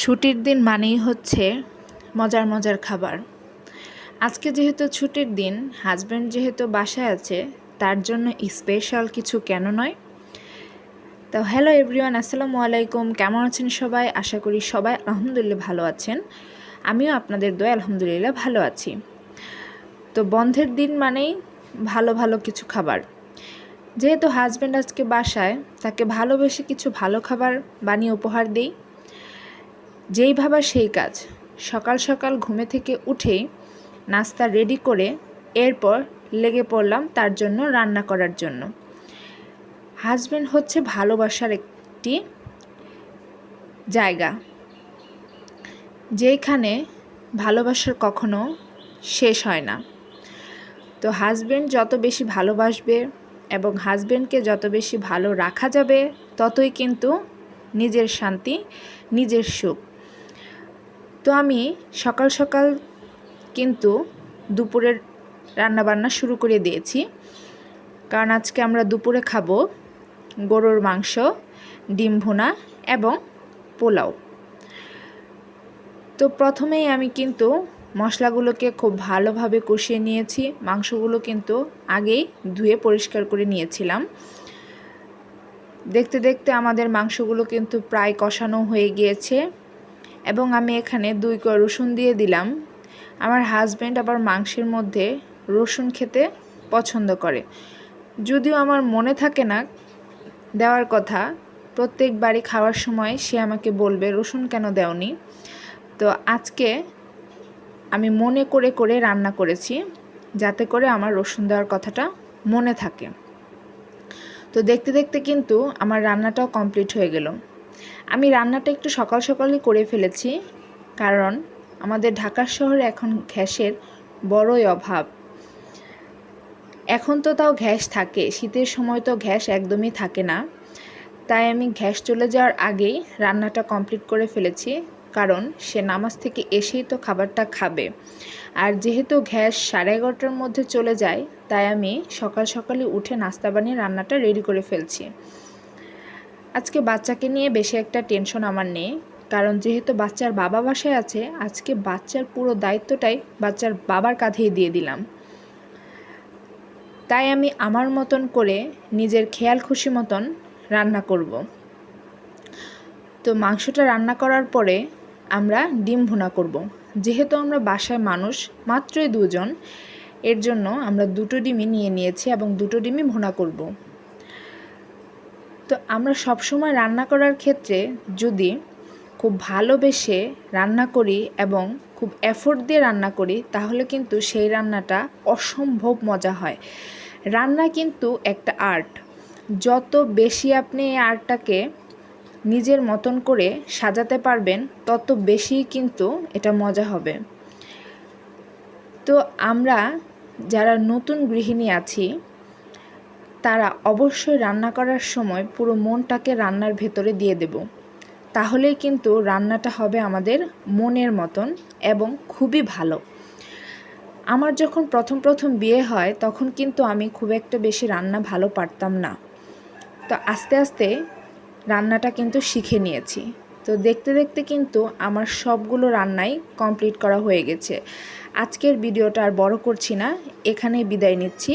ছুটির দিন মানেই হচ্ছে মজার মজার খাবার। আজকে যেহেতু ছুটির দিন হাজব্যান্ড যেহেতু বাসায় আছে, তার জন্য স্পেশাল কিছু কেন নয়? তো হ্যালো এভরিওয়ান আসসালামু আলাইকুম। কেমন আছেন সবাই? আশা করি সবাই আলহামদুলিল্লাহ ভালো আছেন। আমিও আপনাদের দয় আলহামদুলিল্লাহ ভালো আছি। তো বন্ধের দিন মানেই ভালো ভালো কিছু খাবার। যেহেতু হাজব্যান্ড আজকে বাসায়, তাকে ভালোবেসে কিছু ভালো খাবার বানিয়ে উপহার দিই। যেই ভাবা সেই কাজ। সকাল সকাল ঘুমে থেকে উঠেই নাস্তা রেডি করে এরপর লেগে পড়লাম তার জন্য রান্না করার জন্য। হাজব্যান্ড হচ্ছে ভালোবাসার একটি জায়গা। যেখানে ভালোবাসার কখনো শেষ হয় না। তো হাজব্যান্ড যত বেশি ভালোবাসবে এবং হাজব্যান্ডকে যত বেশি ভালো রাখা যাবে, ততই কিন্তু নিজের শান্তি, নিজের সুখ। তো আমি সকাল সকাল কিন্তু দুপুরের রান্নাবান্না শুরু করে দিয়েছি। কারণ আজকে আমরা দুপুরে খাব গরুর মাংস, ডিম ভুনা এবং পোলাও। তো প্রথমেই আমি কিন্তু মশলাগুলোকে খুব ভালোভাবে কষিয়ে নিয়েছি। মাংসগুলো কিন্তু আগেই ধুয়ে পরিষ্কার করে নিয়েছিলাম। দেখতে দেখতে আমাদের মাংসগুলো কিন্তু প্রায় কষানো হয়ে গিয়েছে। এবং আমি এখানে দুই কয় রসুন দিয়ে দিলাম। আমার হাজব্যান্ড আবার মাংসের মধ্যে রসুন খেতে পছন্দ করে। যদিও আমার মনে থাকে না দেওয়ার কথা প্রত্যেকবারই খাওয়ার সময় সে আমাকে বলবে, রসুন কেন দেওনি? তো আজকে আমি মনে করে করে রান্না করেছি, যাতে করে আমার রসুন দেওয়ার কথাটা মনে থাকে। তো দেখতে দেখতে কিন্তু আমার রান্নাটাও কমপ্লিট হয়ে গেল। আমি রান্নাটা একটু সকাল সকালই করে ফেলেছি, কারণ আমাদের ঢাকা শহরে এখন গ্যাসের বড়ই অভাব। এখন তো তাও গ্যাস থাকে, শীতের সময় তো গ্যাস একদমই থাকে না। তাই আমি গ্যাস চলে যাওয়ার আগেই রান্নাটা কমপ্লিট করে ফেলেছি, কারণ সে নামাজ থেকে এসেই তো খাবারটা খাবে। আর যেহেতু গ্যাস সাড়ে এগারোটার মধ্যে চলে যায়, তাই আমি সকাল সকালে উঠে নাস্তা বানিয়ে রান্নাটা রেডি করে ফেলছি। আজকে বাচ্চাকে নিয়ে বেশি একটা টেনশন আমার নেই কারণ যেহেতু বাচ্চার বাবা বাসায় আছে, আজকে বাচ্চার পুরো দায়িত্বটাই বাচ্চার বাবার কাঁধেই দিয়ে দিলাম তাই আমি আমার মতন করে নিজের খেয়াল খুশি মতন রান্না করব তো মাংসটা রান্না করার পরে আমরা ডিম ভুনা করব। যেহেতু আমরা বাসায় মানুষ, মাত্রই দুজন, এর জন্য আমরা দুটো ডিমই নিয়ে নিয়েছি এবং দুটো ডিমই ভুনা করব। তো আমরা সব সময় রান্না করার ক্ষেত্রে যদি খুব ভালোবেসে রান্না করি এবং খুব এফোর্ট দিয়ে রান্না করি, তাহলে কিন্তু সেই রান্নাটা অসম্ভব মজা হয়। রান্না কিন্তু একটা আর্ট যত বেশি আপনি এই আর্টটাকে নিজের মতন করে সাজাতে পারবেন, তত বেশি কিন্তু এটা মজা হবে। তো আমরা যারা নতুন গৃহিণী আছি তারা অবশ্যই রান্না করার সময় পুরো মনটাকে রান্নার ভেতরে দিয়ে দেব। তাহলেই কিন্তু রান্নাটা হবে আমাদের মনের মতন এবং খুবই ভালো। আমার যখন প্রথম প্রথম বিয়ে হয়, তখন কিন্তু আমি খুব একটা বেশি রান্না ভালো পারতাম না। তো আস্তে আস্তে রান্নাটা কিন্তু শিখে নিয়েছি। তো দেখতে দেখতে কিন্তু আমার সবগুলো রান্নাই কমপ্লিট করা হয়ে গেছে। আজকের ভিডিওটা আর বড় করছি না, এখানেই বিদায় নিচ্ছি।